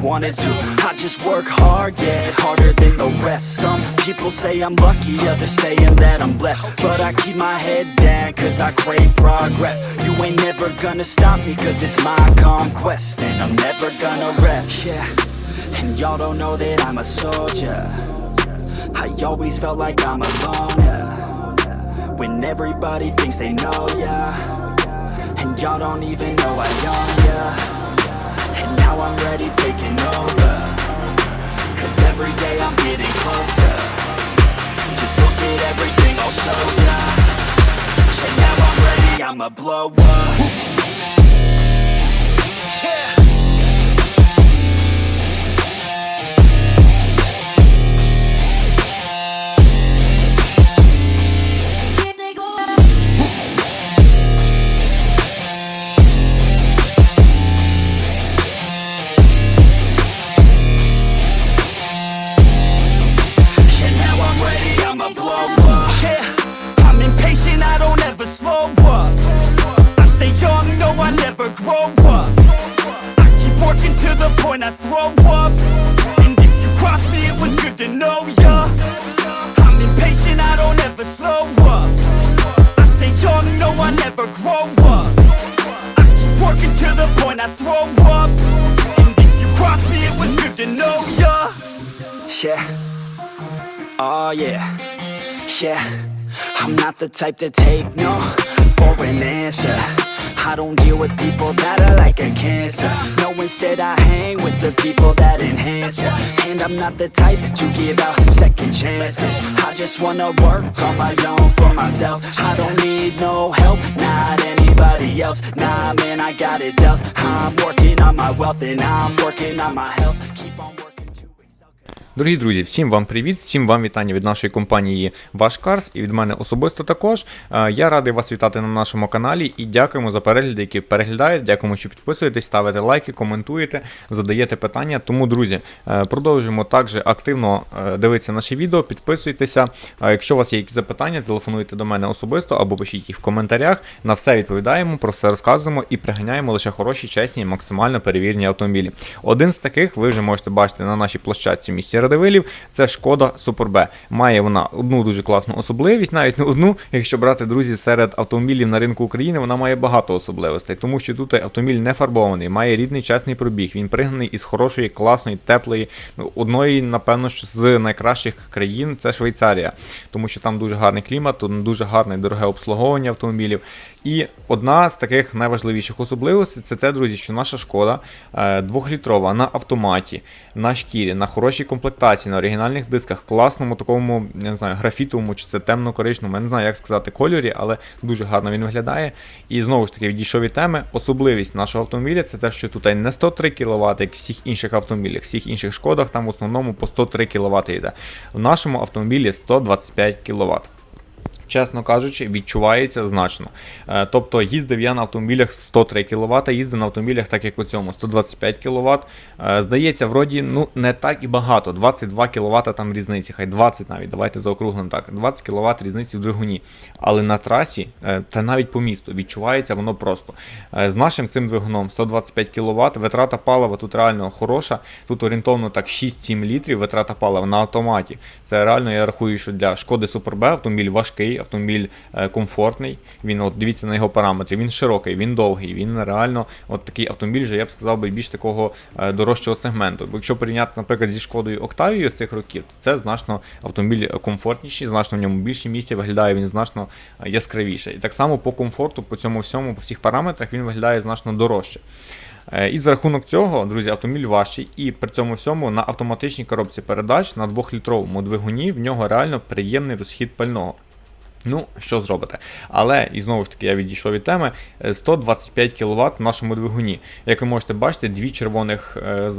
wanted to. I just work hard, yeah, harder than the rest. Some people say I'm lucky, others saying that I'm blessed. But I keep my head down cause I crave progress. You ain't never gonna stop me cause it's my conquest And I'm never gonna rest. Yeah, and y'all don't know that I'm a soldier. I always felt like I'm alone, yeah When everybody thinks they know, yeah And y'all don't even know I own, yeah And now I'm ready taking over. Cause every day I'm getting closer. Just look at everything I'll show ya And now I'm ready, I'ma blow up. Yeah up And if you cross me, it was good to know ya. Yeah. Oh yeah, yeah. I'm not the type to take no for an answer. I don't deal with people that are like a cancer. No, instead I hang with the people that enhance ya. And I'm not the type to give out second chances. I just wanna work on my own for myself. I don't need no help, not anybody else. Nah, man, I got it dealt. I'm working on my wealth and I'm working on my health. Keep on Дорогі друзі, всім вам привіт, всім вам вітання від нашої компанії Ваш Карс і від мене особисто також. Е, Я радий вас вітати на нашому каналі і дякуємо за перегляди, які переглядають. Дякуємо, що підписуєтесь, ставите лайки, коментуєте, задаєте питання. Тому, друзі, е, продовжуємо також активно е, дивитися наші відео, підписуйтеся. Якщо у вас є якісь запитання, телефонуйте до мене особисто або пишіть їх в коментарях. На все відповідаємо, про все розказуємо і приганяємо лише хороші, чесні, максимально перевірені автомобілі. Один з таких ви вже можете бачити на нашій площадці місті Радивилів. Це шкода B. Має вона одну дуже класну особливість, навіть не одну, якщо брати друзі, серед автомобілів на ринку України, вона має багато особливостей, тому що тут автомобіль не фарбований, має рідний чесний пробіг. Він пригнаний із хорошої, класної, теплої, ну, одної, напевно, з найкращих країн це Швейцарія, тому що там дуже гарний клімат, дуже гарне дороге обслуговування автомобілів. І одна з таких найважливіших особливостей це те, друзі, що наша шкода е, двохлітрова на автоматі, на шкірі, на хорошій комплектації, на оригінальних дисках, класному такому, я не знаю, графітовому чи це темно-коричневому, я не знаю, як сказати, кольорі, але дуже гарно він виглядає. І знову ж таки, відійшов від теми. Особливість нашого автомобіля це те, що тут не 103 кВт, як всіх інших автомобілях, всіх інших шкодах там в основному по 103 кВт йде. В нашому автомобілі 125 кВт чесно кажучи, відчувається значно. Е, Тобто їздив я на автомобілях 103 кВт, їздив на автомобілях, так як у цьому, 125 кВт. Е, Здається, вроді ну не так і багато. 22 кВт там різниці, хай 20 навіть, давайте заокруглимо так. 20 кВт різниці в двигуні. Але на трасі, е, та навіть по місту, відчувається воно просто. З нашим цим двигуном 125 кВт, витрата палива тут реально хороша. Тут орієнтовно так 6-7 літрів витрата палива на автоматі. Це реально, я рахую, що для шкоди Super B автомобіль важкий, автомобіль е, комфортний. Він от дивіться на його параметри. Він широкий, він довгий. Він реально от такий автомобіль, вже я б сказав би більш такого е, дорожчого сегменту. Бо якщо порівняти, наприклад, зі шкодою Октавією цих років, то це значно автомобіль комфортніший, значно в ньому більше місця виглядає, він значно е, яскравіше. І так само по комфорту, по цьому всьому, по всіх параметрах він виглядає значно дорожче. Е, І за рахунок цього, друзі, автомобіль важчий, і при цьому всьому на автоматичній коробці передач на 2-літровому двигуні в нього реально приємний розхід пального. Ну, що зробите? Але, і знову ж таки, я відійшов від теми, е, 125 кВт в нашому двигуні. Як ви можете бачити, дві червоних е,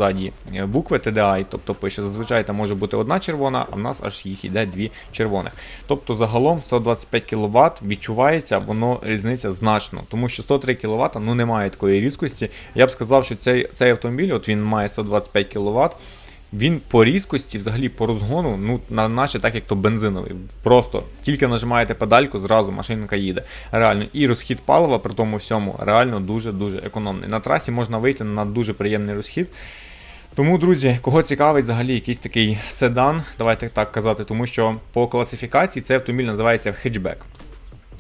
е, букви TDI, тобто пише, зазвичай там може бути одна червона, а в нас аж їх йде дві червоних. Тобто загалом 125 кВт відчувається, воно різниця значно, тому що 103 кВт ну немає такої різкості. Я б сказав, що цей, цей автомобіль, от він має 125 кВт. Він по різкості, взагалі по розгону, ну на наче так як то бензиновий. Просто тільки нажимаєте педальку, зразу машинка їде. Реально, і розхід палива при тому всьому реально дуже-дуже економний. На трасі можна вийти на дуже приємний розхід. Тому, друзі, кого цікавить взагалі якийсь такий седан, давайте так казати, тому що по класифікації цей автомобіль називається хетчбек.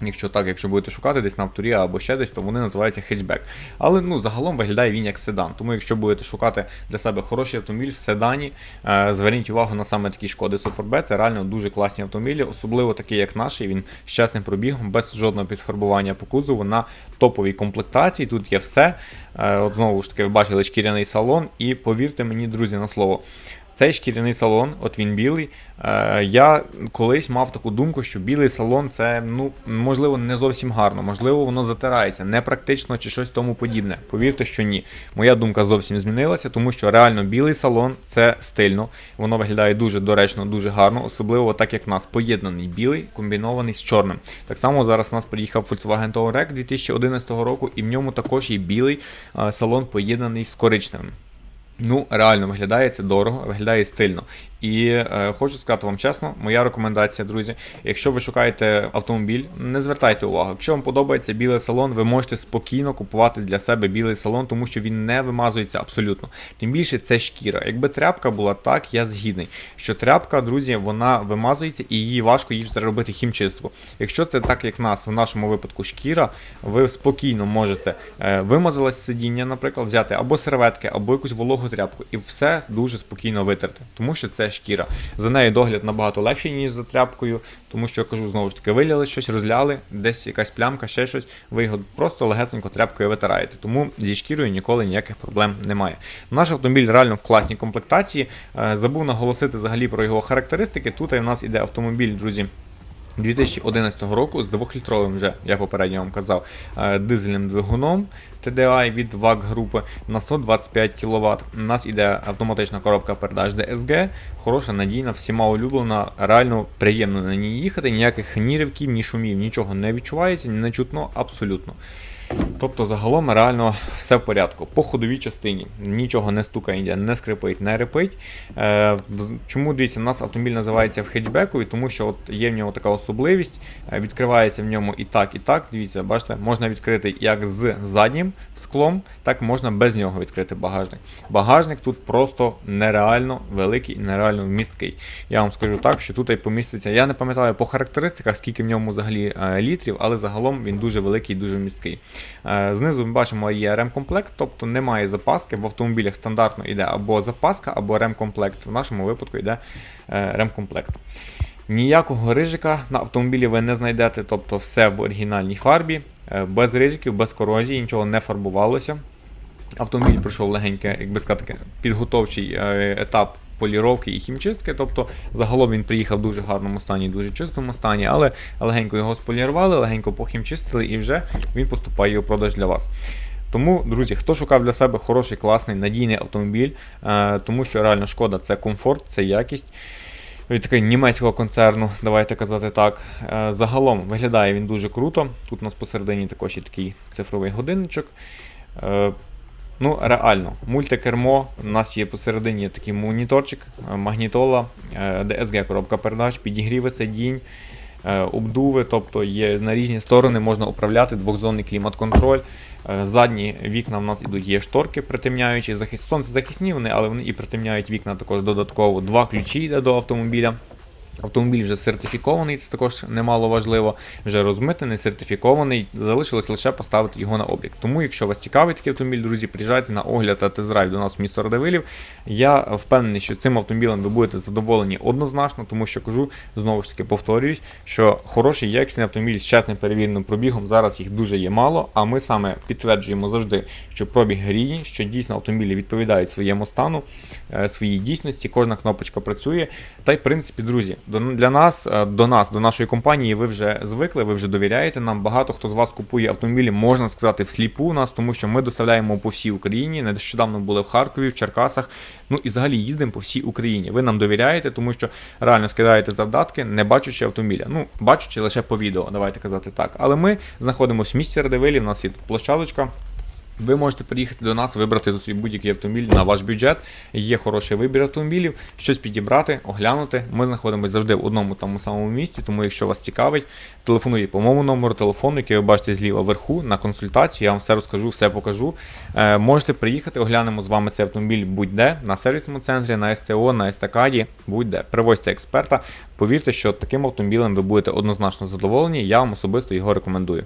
Якщо так, якщо будете шукати десь на авторі або ще десь, то вони називаються хетчбек. Але ну загалом виглядає він як седан. Тому якщо будете шукати для себе хороший автомобіль в седані, е, зверніть увагу на саме такі шкоди Суперб. Це реально дуже класні автомобілі, особливо такий, як наш. Він з чесним пробігом, без жодного підфарбування по кузову на топовій комплектації. Тут є все. Е, от знову ж таки, ви бачили шкіряний салон, і повірте мені, друзі, на слово. Цей шкіряний салон, от він білий. Е, я колись мав таку думку, що білий салон це ну можливо не зовсім гарно, можливо, воно затирається, непрактично чи щось тому подібне. Повірте, що ні. Моя думка зовсім змінилася, тому що реально білий салон це стильно, воно виглядає дуже доречно, дуже гарно, особливо так як в нас поєднаний білий, комбінований з чорним. Так само зараз у нас приїхав Volkswagen Touareg 2011 року, і в ньому також є білий е, салон поєднаний з коричневим. Ну, реально виглядає це дорого, виглядає стильно. І е, хочу сказати вам чесно, моя рекомендація, друзі. Якщо ви шукаєте автомобіль, не звертайте увагу. Якщо вам подобається білий салон, ви можете спокійно купувати для себе білий салон, тому що він не вимазується абсолютно. Тим більше це шкіра. Якби тряпка була так, я згідний. Що тряпка, друзі, вона вимазується і її важко їй робити хімчистку. Якщо це так, як нас, в нашому випадку шкіра, ви спокійно можете е, вимазалось сидіння, наприклад, взяти або серветки, або якусь вологу тряпку, і все дуже спокійно витерти, тому що це шкіра. За нею догляд набагато легший, ніж за тряпкою, тому що я кажу знову ж таки, виляли щось, розляли, десь якась плямка, ще щось, ви його просто легесенько тряпкою витираєте. Тому зі шкірою ніколи ніяких проблем немає. Наш автомобіль реально в класній комплектації. Е, Забув наголосити взагалі про його характеристики. Тут у нас іде автомобіль, друзі. 2011 року з 2-літровим вже, я попередньо вам казав, е, дизельним двигуном TDI від VAG групи на 125 кВт. У нас іде автоматична коробка передач DSG, хороша, надійна, всіма улюблена, реально приємно на ній їхати, ніяких нірівків, ні шумів, нічого не відчувається, не чутно абсолютно. Тобто, загалом реально все в порядку. По ходовій частині нічого не стукає, не скрипить, не репить. Е, чому дивіться, у нас автомобіль називається в хетчбекові, тому що от є в нього така особливість, е, відкривається в ньому і так, і так. Дивіться, бачите, можна відкрити як з заднім склом, так можна без нього відкрити багажник. Багажник тут просто нереально великий нереально вмісткий. Я вам скажу так, що тут і поміститься. Я не пам'ятаю по характеристиках, скільки в ньому взагалі е, літрів, але загалом він дуже великий і дуже вмісткий. Е, Знизу ми бачимо є ремкомплект, тобто немає запаски. В автомобілях стандартно йде або запаска, або ремкомплект. В нашому випадку йде е, ремкомплект. Ніякого рижика на автомобілі ви не знайдете, тобто все в оригінальній фарбі, е, без рижиків, без корозії, нічого не фарбувалося. Автомобіль пройшов легеньке, як би сказати, підготовчий етап поліровки і хімчистки. Тобто загалом він приїхав в дуже гарному стані, дуже чистому стані, але легенько його сполірували, легенько похімчистили і вже він поступає у продаж для вас. Тому, друзі, хто шукав для себе хороший, класний, надійний автомобіль, е, тому що реально шкода це комфорт, це якість. Від такого німецького концерну, давайте казати так. Е, Загалом виглядає він дуже круто. Тут у нас посередині також є такий цифровий годинничок. Ну, реально, мультикермо. У нас є посередині такий моніторчик, е, магнітола, е, DSG коробка передач, підігріви сидінь, е, обдуви, тобто є на різні сторони можна управляти двохзонний клімат-контроль. Задні вікна в нас ідуть є шторки притемняючі, захист... сонцезахисні вони, але вони і притемняють вікна також додатково. Два ключі йде до автомобіля. Автомобіль вже сертифікований, це також немало важливо, вже розмитнений, сертифікований. Залишилось лише поставити його на облік. Тому, якщо вас цікавить такий автомобіль, друзі, приїжджайте на огляд та тест-драйв до нас в місто Радивилів. Я впевнений, що цим автомобілем ви будете задоволені однозначно, тому що кажу, знову ж таки повторююсь, що хороший якісний автомобіль з чесним перевіреним пробігом зараз їх дуже є мало. А ми саме підтверджуємо завжди, що пробіг гріє, що дійсно автомобілі відповідають своєму стану, е, своїй дійсності, кожна кнопочка працює. Та й в принципі, друзі, для нас, е, до нас, до нашої компанії, ви вже звикли, ви вже довіряєте нам. Багато хто з вас купує автомобілі, можна сказати, всліпу у нас, тому що ми доставляємо по всій Україні. Нещодавно були в Харкові, в Черкасах. Ну і взагалі їздимо по всій Україні. Ви нам довіряєте, тому що реально скидаєте завдатки, не бачучи автомобіля. Ну, бачучи лише по відео, давайте казати так. Але ми знаходимося в місті Радивилі, у нас є тут площадочка. Ви можете приїхати до нас, вибрати собі будь-який автомобіль на ваш бюджет. Є хороший вибір автомобілів, щось підібрати, оглянути. Ми знаходимося завжди в одному тому самому місці, тому якщо вас цікавить, телефонуйте по моєму номеру телефону, який ви бачите зліва вверху, на консультацію. Я вам все розкажу, все покажу. Е, можете приїхати, оглянемо з вами цей автомобіль будь-де, на сервісному центрі, на СТО, на естакаді, будь-де. Привозьте експерта. Повірте, що таким автомобілем ви будете однозначно задоволені. Я вам особисто його рекомендую.